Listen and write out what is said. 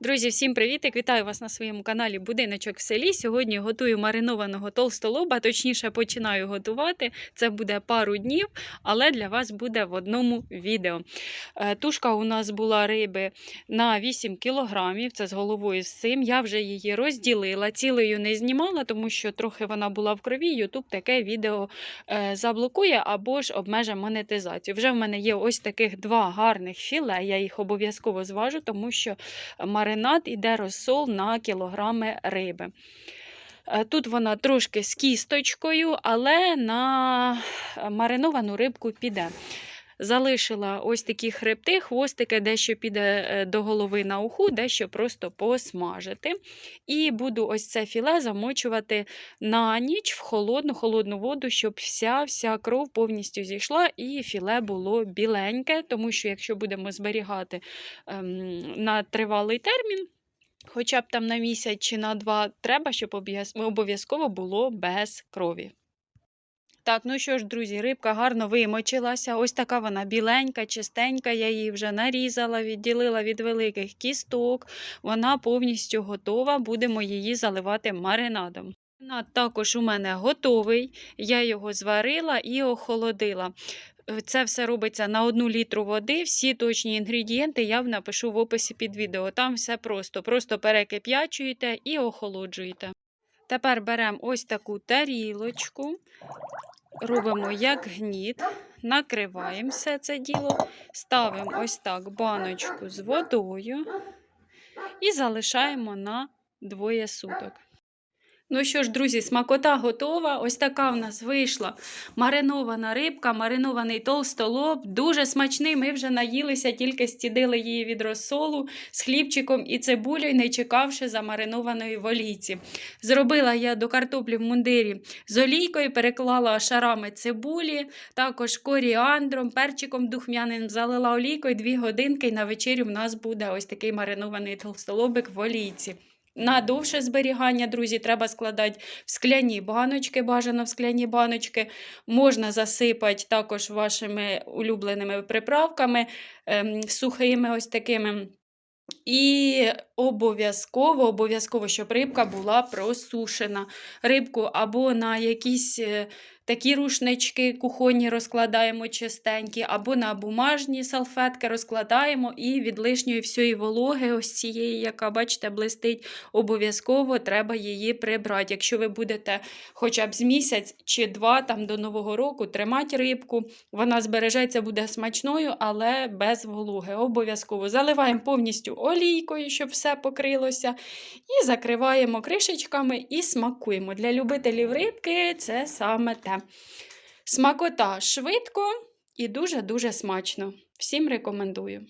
Друзі, всім привітик! Вітаю вас на своєму каналі Будиночок в селі. Сьогодні готую маринованого толстолоба, точніше починаю готувати. Це буде пару днів, але для вас буде в одному відео. Е, Тушка у нас була риби на 8 кілограмів, це з головою з цим. Я вже її розділила, цілею не знімала, тому що трохи вона була в крові. Ютуб таке відео е, заблокує або ж обмеже монетизацію. Вже в мене є ось таких два гарних філе. Я їх обов'язково зважу, тому що маринад іде розсол на кілограми риби. Е, Тут вона трошки з кісточкою, але на мариновану рибку піде. Залишила ось такі хребти, хвостики, дещо піде е, до голови на уху, дещо просто посмажити. І буду ось це філе замочувати на ніч в холодну холодну воду, щоб вся вся кров повністю зійшла і філе було біленьке, тому що якщо будемо зберігати ем, на тривалий термін, хоча б там на місяць чи на два, треба, щоб обов'язково було без крові. Так, ну що ж, друзі, рибка гарно вимочилася. Ось така вона біленька, чистенька. Я її вже нарізала, відділила від великих кісток. Вона повністю готова. Будемо її заливати маринадом. Маринад також у мене готовий. Я його зварила і охолодила. Це все робиться на одну літру води. Всі точні інгредієнти я напишу в описі під відео. Там все просто. Просто перекип'ячуєте і охолоджуєте. Тепер беремо ось таку тарілочку, робимо як гніт, накриваємо все це діло, ставимо ось так баночку з водою і залишаємо на двоє суток. Ну що ж, друзі, смакота готова. Ось така в нас вийшла маринована рибка, маринований толстолоб. Дуже смачний. Ми вже наїлися, тільки стідили її від розсолу з хлібчиком і цибулею, не чекавши замаринованої в олійці. Зробила я до картоплі в мундирі з олійкою, переклала шарами цибулі, також коріандром, перчиком духмяним залила олійкою дві годинки, і на вечерю в нас буде ось такий маринований толстолобик в олійці. На довше зберігання, друзі, треба складати в скляні баночки, бажано в скляні баночки. Можна засипати також вашими улюбленими приправками, ем, сухими ось такими. І обов'язково, обов'язково, щоб рибка була просушена. Рибку або на якісь е, такі рушнички кухонні розкладаємо чистенькі, або на бумажні салфетки розкладаємо і від лишньої всієї вологи, ось цієї, яка, бачите, блистить, обов'язково треба її прибрати. Якщо ви будете хоча б з місяць чи два там до Нового року тримати рибку, вона збережеться, буде смачною, але без вологи. Обов'язково заливаємо повністю олійкою, щоб все покрилося. І закриваємо кришечками і смакуємо. Для любителів рибки це саме те. Смакота швидко і дуже-дуже смачно. Всім рекомендую.